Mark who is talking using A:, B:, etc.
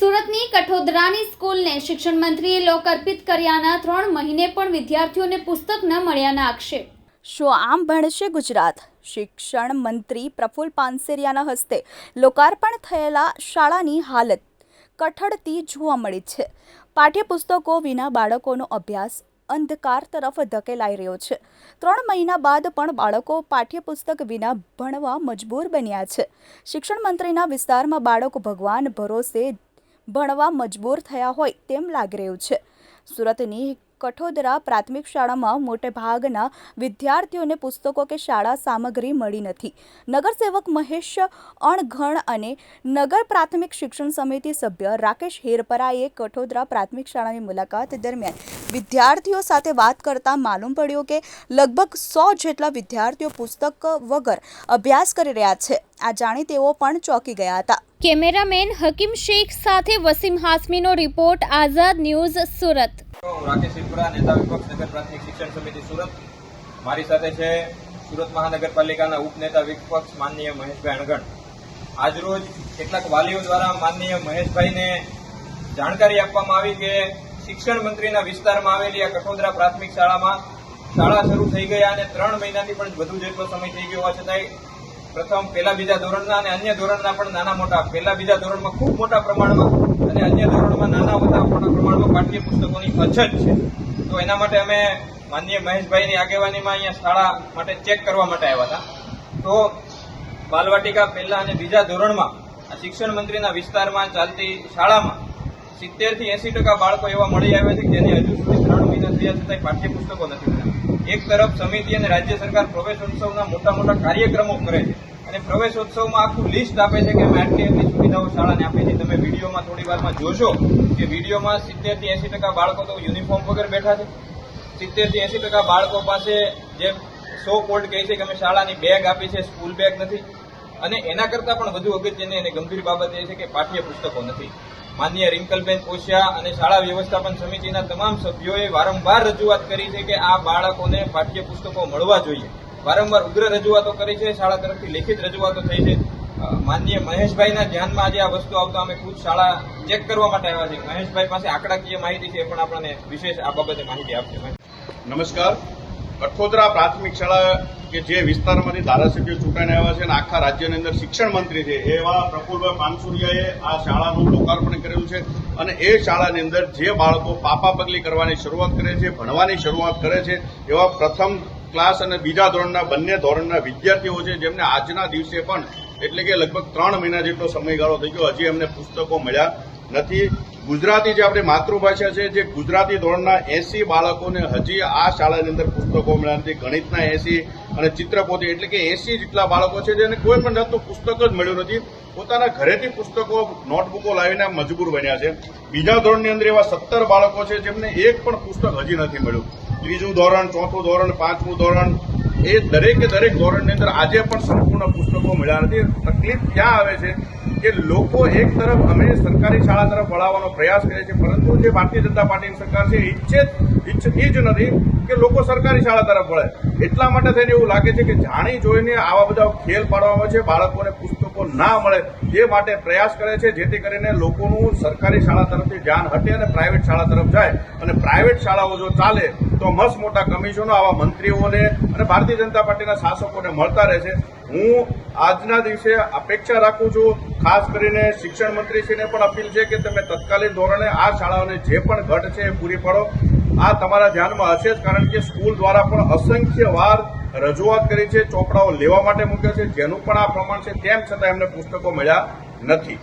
A: સુરતની કઠોદરાની સ્કૂલને શિક્ષણ મંત્રીએ લોકાર્પિત કર્યાના ત્રણ મહિને પણ વિદ્યાર્થીઓને પુસ્તક ન મળ્યાના આક્ષેપ.
B: શું આમ ભણશે ગુજરાત? શિક્ષણ મંત્રી પ્રફુલ પાનસેરિયાના હસ્તે લોકાર્પણ થયેલા શાળાની હાલત કઠડતી જોવા મળી છે. પાઠ્યપુસ્તકો વિના બાળકોનો અભ્યાસ અંધકાર તરફ ધકેલાઈ રહ્યો છે. ત્રણ મહિના બાદ પણ બાળકો પાઠ્યપુસ્તક વિના ભણવા મજબૂર બન્યા છે. શિક્ષણ મંત્રીના વિસ્તારમાં બાળકો ભગવાન ભરોસે ભણવા મજબૂર થયા હોય તેમ લાગી રહ્યું છે. સુરતની કઠોદરા પ્રાથમિક શાળામાં મોટે ભાગના વિદ્યાર્થીઓને પુસ્તકો કે શાળા સામગ્રી મળી નથી. નગરસેવક મહેશ અણઘણ અને નગર પ્રાથમિક શિક્ષણ સમિતિ સભ્ય રાકેશ હેરપરાએ કઠોદરા પ્રાથમિક શાળાની મુલાકાત દરમિયાન વિદ્યાર્થીઓ સાથે વાત કરતા માલુમ પડ્યું કે લગભગ સો જેટલા વિદ્યાર્થીઓ પુસ્તક વગર અભ્યાસ કરી રહ્યા છે. આ જાણી તેઓ પણ ચોંકી ગયા હતા.
A: કેમેરામેન હકીમ શેખ સાથે વસીમ હાસમીનો રિપોર્ટ, આઝાદ ન્યૂઝ સુરત.
C: શિક્ષણ સમિતિ સુરત. મારી સાથે સુરત મહાનગરપાલિકાના ઉપનેતા વિપક્ષ માનનીય મહેશભાઈ અણગણ. આજરોજ કેટલાક વાલીઓ દ્વારા માનનીય મહેશભાઈને જાણકારી આપવામાં આવી કે શિક્ષણ મંત્રીના વિસ્તારમાં આવેલી આ કઠોદરા પ્રાથમિક શાળામાં શાળા શરૂ થઈ ગયા અને ત્રણ મહિનાથી પણ વધુ જેટલો સમય થઈ ગયો હોવા છતાંય પ્રથમ પહેલા બીજા ધોરણના અને અન્ય ધોરણના પણ નાના મોટા પહેલા બીજા ધોરણમાં ખૂબ મોટા પ્રમાણમાં અન્ય ધોરણમાં નાના મોટા મોટા પ્રમાણમાં પાઠ્યપુસ્તકોની અછત છે. તો એના માટે અમે માનનીય મહેશભાઈની આગેવાનીમાં અહીંયા શાળા માટે ચેક કરવા માટે આવ્યા હતા. તો બાલવાટિકા પહેલા અને બીજા ધોરણમાં આ શિક્ષણ મંત્રીના વિસ્તારમાં ચાલતી શાળામાં સિત્તેરથી એસી ટકા બાળકો એવા મળી આવ્યા છે જેને હજુ સુધી ત્રણ મહિના થયા છતાંય પાઠ્યપુસ્તકો નથી મળ્યા. એક તરફ સમિતિ અને રાજ્ય સરકાર પ્રવેશ ઉત્સવના મોટા મોટા કાર્યક્રમો કરે છે. અને પ્રવેશોત્સવમાં આખું લિસ્ટ આપે છે કે અમે આટલી આટલી સુવિધાઓ શાળાને આપી છે. તમે વિડીયોમાં થોડી વારમાં જોશો કે વિડીયોમાં સિત્તેરથી એસી ટકા બાળકો તો યુનિફોર્મ વગર બેઠા છે. સિત્તેરથી એસી ટકા બાળકો પાસે જે સો કોલ્ડ કહે છે કે અમે શાળાની બેગ આપી છે સ્કૂલ બેગ નથી. અને એના કરતાં પણ વધુ અગત્યની અને ગંભીર બાબત એ છે કે પાઠ્યપુસ્તકો નથી. માન્ય રિંકલબેન કોશિયા અને શાળા વ્યવસ્થાપન સમિતિના તમામ સભ્યોએ વારંવાર રજૂઆત કરી છે કે આ બાળકોને પાઠ્યપુસ્તકો મળવા જોઈએ. વારંવાર ઉગ્ર રજૂઆતો કરી છે, શાળા તરફથી લેખિત રજૂઆતો થઈ છે. માનનીય મહેશભાઈના ધ્યાનમાં આજે આ વસ્તુ આવતા અમે ખુદ શાળા ચેક કરવા માટે આવ્યા છીએ. મહેશભાઈ પાસે આંકડાકીય માહિતી છે એ પણ આપણને વિશેષ આ બાબતે માહિતી આપશે.
D: નમસ્કાર. કઠોદરા પ્રાથમિક શાળા કે જે વિસ્તારમાંથી ધારાસભ્યો ચૂંટાઈને આવ્યા છે અને આખા રાજ્યની અંદર શિક્ષણ મંત્રી છે, એવા પ્રફુલભાઈ પાનસુરિયાએ આ શાળાનું લોકાર્પણ કરેલું છે અને એ શાળાની અંદર જે બાળકો પાપા પગલી કરવાની શરૂઆત કરે છે, ભણવાની શરૂઆત કરે છે, એવા પ્રથમ ક્લાસ અને બીજા ધોરણના બંને ધોરણના વિદ્યાર્થીઓ છે, જેમને આજના દિવસે પણ એટલે કે લગભગ ત્રણ મહિના જેટલો સમયગાળો થઈ ગયો, હજી એમને પુસ્તકો મળ્યા નથી. ગુજરાતી જે આપણી માતૃભાષા છે, જે ગુજરાતી ધોરણના એસી બાળકોને હજી આ શાળાની અંદર પુસ્તકો મળ્યા નથી. ગણિતના એસી અને ચિત્રપોથી એટલે કે એસી જેટલા બાળકો છે, જેને કોઈ પણ જાતનું પુસ્તક જ મળ્યું નથી. પોતાના ઘરેથી પુસ્તકો, નોટબુકો લાવીને મજબૂર બન્યા છે. બીજા ધોરણની અંદર એવા સત્તર બાળકો છે, જેમને એક પણ પુસ્તક હજી નથી મળ્યું. ત્રીજું ધોરણ, ચોથું ધોરણ, પાંચમું ધોરણ, એ દરેકે દરેક ધોરણની અંદર આજે પણ સંપૂર્ણ પુસ્તકો મળ્યા નથી. તકલીફ ક્યાં આવે છે? કે લોકો એક તરફ અમે સરકારી શાળા તરફ વળાવવાનો પ્રયાસ કરે છે, પરંતુ જે ભારતીય જનતા પાર્ટીની સરકાર છે, એ ઈચ્છે ઈચ્છતી જ નથી કે લોકો સરકારી શાળા તરફ વળે. એટલા માટે થઈને એવું લાગે છે કે જાણી જોઈને આવા બધા ખેલ પાડવામાં છે, બાળકોને પુસ્તકો ના મળે, એ માટે પ્રયાસ કરે છે, જેથી કરીને લોકોનું સરકારી શાળા તરફથી ધ્યાન હટે અને પ્રાઇવેટ શાળા તરફ જાય. અને પ્રાઇવેટ શાળાઓ જો ચાલે, તો મસ્ત મોટા કમિશનો આવા મંત્રીઓને અને ભારતીય જનતા પાર્ટીના શાસકોને મળતા રહે છે હું આજના દિવસે અપેક્ષા રાખું છું, ખાસ કરીને શિક્ષણ મંત્રીશ્રીને પણ અપીલ છે કે તમે તત્કાલીન ધોરણે આ શાળાઓને જે પણ ઘટ છે એ પૂરી પાડો. આ તમારા ધ્યાનમાં હશે જ, કારણ કે સ્કૂલ દ્વારા પણ અસંખ્ય વાર રજૂઆત કરી છે, ચોપડાઓ લેવા માટે મૂક્યા છે, જેનું પણ આ પ્રમાણ છે, તેમ છતાં એમને પુસ્તકો મળ્યા નથી.